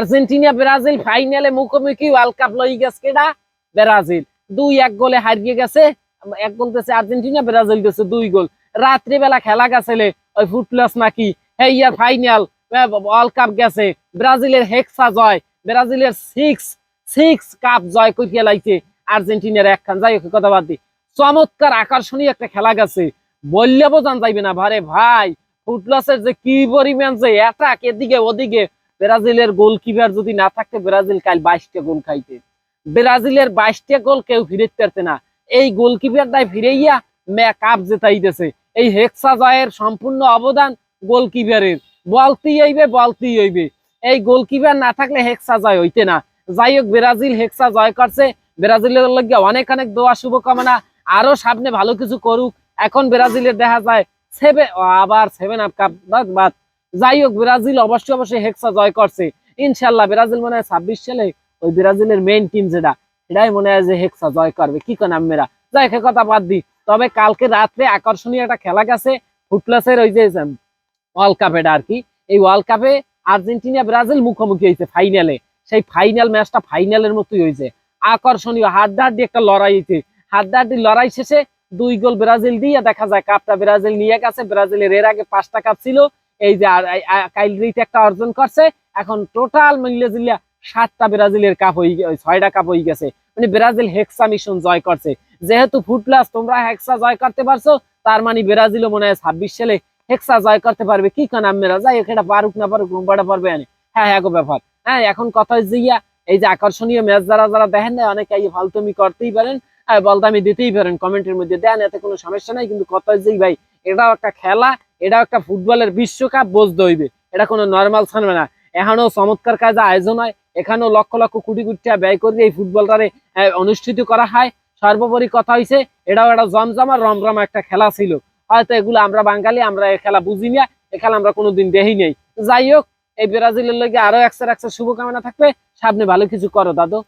Argentina, Brazil, ফাইনালে মুখোমুখি world cup লই গেছে কেডা? ব্রাজিল। দুই এক গোলে হারিয়ে গেছে। এক গোল গেছে আর্জেন্টিনা, ব্রাজিল গেছে দুই গোল। রাত্রিবেলা খেলা গেছিলে ওই ফুটলস নাকি? এই ইয়ার ফাইনাল ওয়ার্ল্ড কাপ গেছে। ব্রাজিলের হেক্সা জয়, ব্রাজিলের সিক্স সিক্স কাপ জয় করিয়ে লাইছে আর্জেন্টিনার একখান। যাই হোক কথা বাদ দি। চমৎকার, আকর্ষণীয় একটা খেলা গেছে। বললে বোঝান যাইবে না। ভারে ভাই, ফুটলসের যে কি পরিমাণ যে অ্যাটাক এদিকে ওদিকে। ব্রাজিলের গোলকিপার যদি না থাকতে ব্রাজিল কাল বাইশটা গোল খাইতে। ব্রাজিলের বাইশটা গোল কেউ ফিরেতে পারতে না। এই গোলকিপারটাই ফিরেইয়া মে কাপ জেতাইতেছে। এই হেক্সা জয়ের সম্পূর্ণ অবদান গোলকিপারের। বলতেই হইবে বলতেই হইবে। এই গোলকিপার না থাকলে হেক্সা জয় হইতে না। যাই হোক, ব্রাজিল হেক্সা জয় করছে। ব্রাজিলের লগে অনেক অনেক দোয়া, শুভকামনা। আরও সামনে ভালো কিছু করুক। এখন ব্রাজিলের দেখা যায় সেভেন আবার সেভেন আপ কাপ বাদ যাই হোক ব্রাজিল অবশ্যই অবশ্যই হেক্সা জয় করছে। ইনশাল্লাহ ব্রাজিল মনে হয় ছাব্বিশ সালে ওই ব্রাজিলের মেইন টিম যেটা এটাই মনে হয় যে হেক্সা জয় করবে। কি কেন আমেরা যাই হোক, কথা বাদ দি। তবে কালকে রাত্রে আকর্ষণীয় একটা খেলা গেছে ফুটলাসের ওই যে ওয়ার্ল্ড কাপ এটা আর কি। এই ওয়ার্ল্ড কাপে আর্জেন্টিনা ব্রাজিল মুখোমুখি হয়েছে ফাইনালে সেই ফাইনাল ম্যাচটা ফাইনালের মতোই হয়েছে। আকর্ষণীয় হাড্ডাহাড্ডি একটা লড়াই হয়েছে। হাড্ডাহাড্ডি লড়াই শেষে দুই গোল ব্রাজিল দিয়ে দেখা যায় কাপটা ব্রাজিল নিয়ে গেছে। ব্রাজিলের এর আগে পাঁচটা কাপ ছিল। এই যে আই- একটা অর্জন করছে, এখন টোটাল মিলে জিলিয়া সাতটা ব্রাজিলের কাপ হয়ে ছয়টা কাপ হয়ে গেছে। মানে ব্রাজিল হেক্সা মিশন জয় করছে। যেহেতু ফুটলাস তোমরা হেক্সা জয় করতে পারছ, তার মানে ব্রাজিলও মনে হয় ছাব্বিশ সালে হেক্সা জয় করতে পারবে। কি কান আমেরা যাই এটা পারুক না পারুক, রুম্বাটা পারবে আনে হ্যাঁ হ্যাঁ ব্যাপার। হ্যাঁ এখন কথা হচ্ছে গিয়া, এই যে আকর্ষণীয় ম্যাচ যারা যারা দেখেন না অনেকে এই ফালতুমি করতেই পারেন হ্যাঁ বলদামি দিতেই পারেন, কমেন্টের মধ্যে দেন, এতে কোনো সমস্যা নাই। কিন্তু কথা হচ্ছে ভাই, এটাও একটা খেলা এটাও একটা ফুটবলের বিশ্বকাপ বুঝতে হইবে। এটা কোনো নর্মাল ছাড়বে না। এখানেও চমৎকার কাজে আয়োজন হয়। এখানেও লক্ষ লক্ষ কোটি কোটি টাকা ব্যয় করে এই ফুটবলটারে অনুষ্ঠিত করা হয়। সর্বোপরি কথা হয়েছে এটাও একটা জমজমা রমরমা একটা খেলা ছিল। হয়তো এগুলো আমরা বাঙালি, আমরা এই খেলা বুঝি না, এ খেলা আমরা কোনোদিন দেখি নাই। যাই হোক, এই ব্রাজিলের লগে আরও একশো একশো শুভকামনা থাকবে। সামনে ভালো কিছু করো, দাদু।